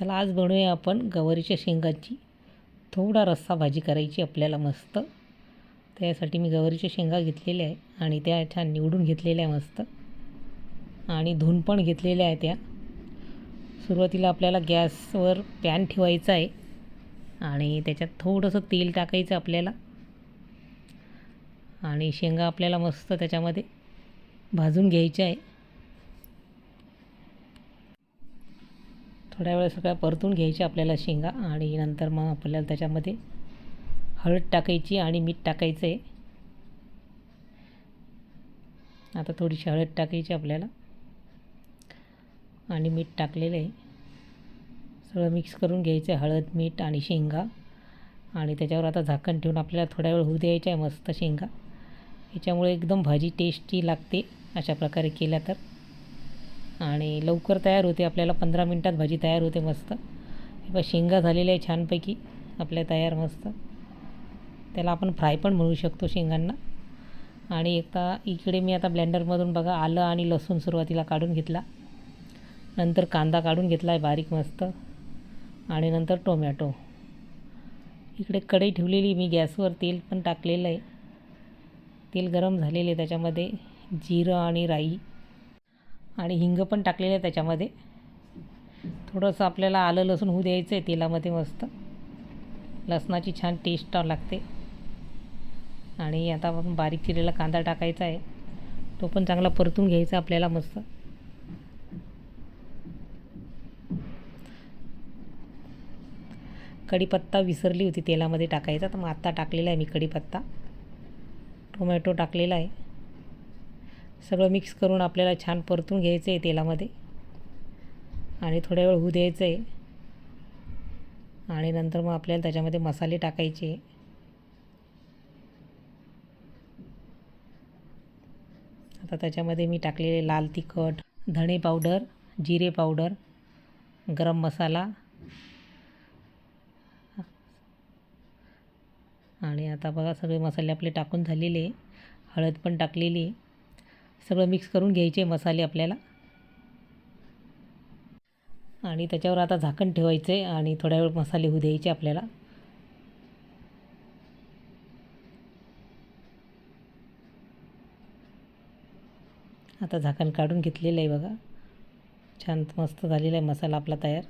चला आज बनवूया आपण गवारीच्या शेंगाची. थोडा रस्सा भाजी करायची आपल्याला मस्त. त्यासाठी मी गवारीच्या शेंगा घेतलेल्या आहे आणि त्या छान निवडून घेतलेल्या आहे मस्त. आणि धुवून पण घेतलेल्या आहे त्या. सुरुवातीला आपल्याला गॅसवर पॅन ठेवायचा आहे. आणि त्याच्यात थोडंसं तेल टाकायचं आपल्याला. आणि शेंगा आपल्याला मस्त त्याच्यामध्ये भाजून घ्यायच्या आहे. थोड्या वेळ सगळ्या परतून घ्यायच्या आपल्याला शेंगा आणि नंतर मग आपल्याला त्याच्यामध्ये हळद टाकायची आणि मीठ टाकायचं आहे आता थोडीशी हळद टाकायची आपल्याला. आणि मीठ टाकलेलं आहे. सगळं मिक्स करून घ्यायचं आहे हळद मीठ आणि शेंगा. आणि त्याच्यावर आता झाकण ठेवून आपल्याला थोड्या वेळ होऊ द्यायच्या आहे मस्त शेंगा. याच्यामुळे एकदम भाजी टेस्टी लागते अशा प्रकारे केल्या तर. आणि लवकर तयार होते. आपल्याला पंधरा मिनटात भाजी तयार होते मस्त. बघा शेंगा झालेल्या आहे छानपैकी. आपल्या तयार मस्त. त्याला आपण फ्राय पण म्हणू शकतो शेंगांना. आणि एकदा इकडे मी आता ब्लेंडरमधून बघा आलं आणि लसूण सुरुवातीला काढून घेतला. नंतर कांदा काढून घेतला आहे बारीक मस्त. आणि नंतर टोमॅटो. इकडे कढई ठेवलेली मी गॅसवर तेल पण टाकलेलं आहे. तेल गरम झालेले त्याच्यामध्ये. जिरं आणि राई. आणि हिंग पण टाकलेलं आहे त्याच्यामध्ये. थोडंसं आपल्याला आलं लसूण होऊ द्यायचं आहे तेलामध्ये मस्त. लसणाची छान टेस्ट लागते. आणि आता आपण बारीक चिरलेला कांदा टाकायचा आहे. तो पण चांगला परतून घ्यायचा आपल्याला मस्त. कढीपत्ता विसरली होती तेलामध्ये टाकायचा तर मग आत्ता टाकलेला आहे मी कढीपत्ता. टोमॅटो टाकलेला आहे. सगळं मिक्स करून आपल्याला छान परतून घ्यायचं आहे तेलामध्ये. आणि थोड्या वेळ होऊ द्यायचं आहे आणि नंतर मग आपल्याला त्याच्यामध्ये मसाले टाकायचे. आता त्याच्यामध्ये मी टाकलेले लाल तिखट धणे पावडर जिरे पावडर गरम मसाला. आणि आता बघा सगळे मसाले आपले टाकून झालेले. हळद पण टाकलेली. सगळं मिक्स करून घ्यायचे मसाले आपल्याला. आणि त्याच्यावर आता झाकण ठेवायचं आहे आणि थोड्या वेळ मसाले होऊ द्यायचे आपल्याला. आता झाकण काढून घेतलेलं आहे बघा. छान मस्त झालेला आहे मसाला आपला तयार.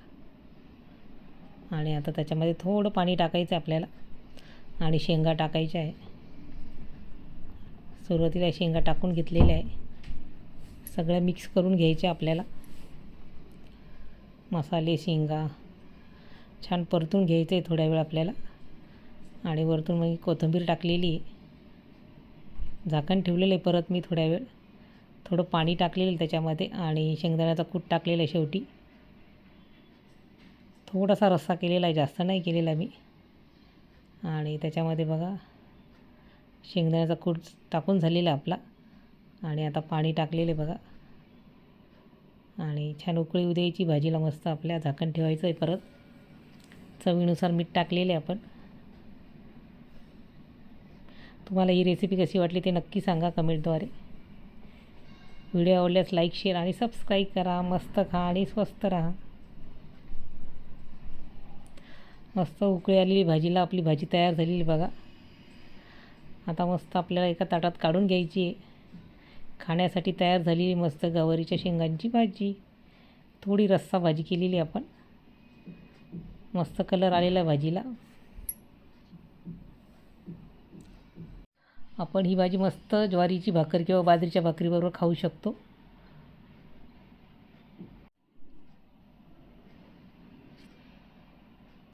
आणि आता त्याच्यामध्ये थोडं पाणी टाकायचं आहे आपल्याला. आणि शेंगा टाकायच्या आहे. सुरुवातीला शेंगा टाकून घेतलेल्या आहे. सगळं मिक्स करून घ्यायचे आपल्याला. मसाले शेंगा छान परतून घ्यायचं आहे थोड्या वेळ आपल्याला. आणि वरतून मग कोथिंबीर टाकलेली आहे. झाकण ठेवलेलं आहे परत मी थोड्या वेळ. थोडं पाणी टाकलेलं आहे त्याच्यामध्ये आणि शेंगदाण्याचा कूट टाकलेला आहे शेवटी. थोडासा रस्सा केलेला आहे जास्त नाही केलेला मी. आणि त्याच्यामध्ये बघा शेंगदाण्याचा कूट टाकून झालेला आपला. आणि आता पाणी टाकलेले बघा. आणि छान उकळी येऊ द्यायची भाजीला मस्त आपल्या झाकण ठेवायचं आहे परत. चवीनुसार मीठ टाकलेले आपण. तुम्हाला ही रेसिपी कशी वाटली ते नक्की सांगा कमेंटद्वारे. व्हिडिओ आवडल्यास लाईक शेअर आणि सबस्क्राईब करा. मस्त खा आणि स्वस्त राहा. मस्त उकळी आलेली भाजीला आपली भाजी तयार झालेली बघा. आता मस्त आपल्याला एका ताटात काढून घ्यायची आहे. खाण्यासाठी तयार झालेली मस्त गवारीच्या शेंगांची भाजी. थोडी रस्सा भाजी केलेली आपण. मस्त कलर आलेला भाजीला. आपण ही भाजी मस्त ज्वारीची भाकर किंवा बाजरीच्या भाकरीबरोबर खाऊ शकतो.